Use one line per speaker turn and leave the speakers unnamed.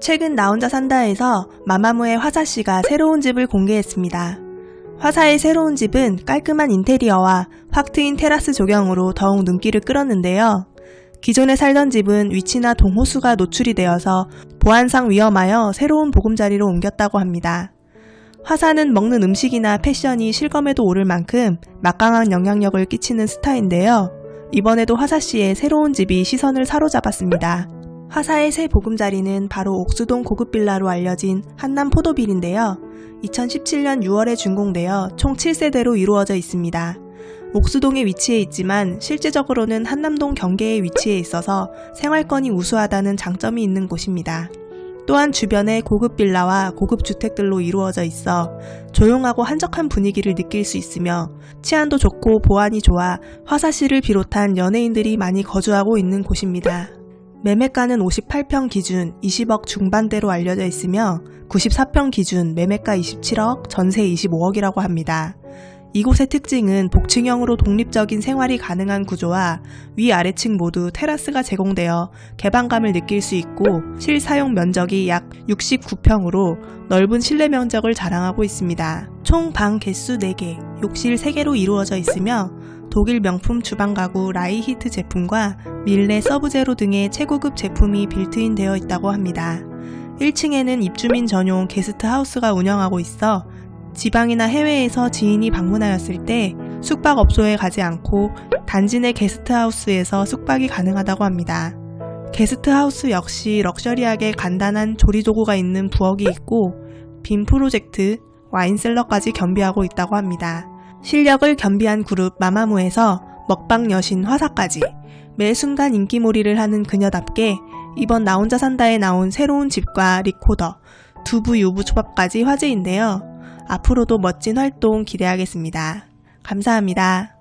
최근 나 혼자 산다에서 마마무의 화사 씨가 새로운 집을 공개했습니다. 화사의 새로운 집은 깔끔한 인테리어와 확 트인 테라스 조경으로 더욱 눈길을 끌었는데요. 기존에 살던 집은 위치나 동호수가 노출이 되어서 보안상 위험하여 새로운 보금자리로 옮겼다고 합니다. 화사는 먹는 음식이나 패션이 실검에도 오를 만큼 막강한 영향력을 끼치는 스타인데요. 이번에도 화사 씨의 새로운 집이 시선을 사로잡았습니다. 화사의 새 보금자리는 바로 옥수동 고급 빌라로 알려진 한남 포도빌인데요. 2017년 6월에 준공되어 총 7세대로 이루어져 있습니다. 옥수동에 위치해 있지만 실제적으로는 한남동 경계에 위치해 있어서 생활권이 우수하다는 장점이 있는 곳입니다. 또한 주변에 고급 빌라와 고급 주택들로 이루어져 있어 조용하고 한적한 분위기를 느낄 수 있으며 치안도 좋고 보안이 좋아 화사시를 비롯한 연예인들이 많이 거주하고 있는 곳입니다. 매매가는 58평 기준 20억 중반대로 알려져 있으며 94평 기준 매매가 27억, 전세 25억이라고 합니다. 이곳의 특징은 복층형으로 독립적인 생활이 가능한 구조와 위아래층 모두 테라스가 제공되어 개방감을 느낄 수 있고 실사용 면적이 약 69평으로 넓은 실내 면적을 자랑하고 있습니다. 총 방 개수 4개, 욕실 3개로 이루어져 있으며 독일 명품 주방 가구 라이히트 제품과 밀레 서브제로 등의 최고급 제품이 빌트인 되어 있다고 합니다. 1층에는 입주민 전용 게스트 하우스가 운영하고 있어 지방이나 해외에서 지인이 방문하였을 때 숙박업소에 가지 않고 단지 내 게스트하우스에서 숙박이 가능하다고 합니다. 게스트하우스 역시 럭셔리하게 간단한 조리도구가 있는 부엌이 있고 빔 프로젝트, 와인셀러까지 겸비하고 있다고 합니다. 실력을 겸비한 그룹 마마무에서 먹방 여신 화사까지 매 순간 인기몰이를 하는 그녀답게 이번 나 혼자 산다에 나온 새로운 집과 리코더, 두부 유부 초밥까지 화제인데요. 앞으로도 멋진 활동 기대하겠습니다. 감사합니다.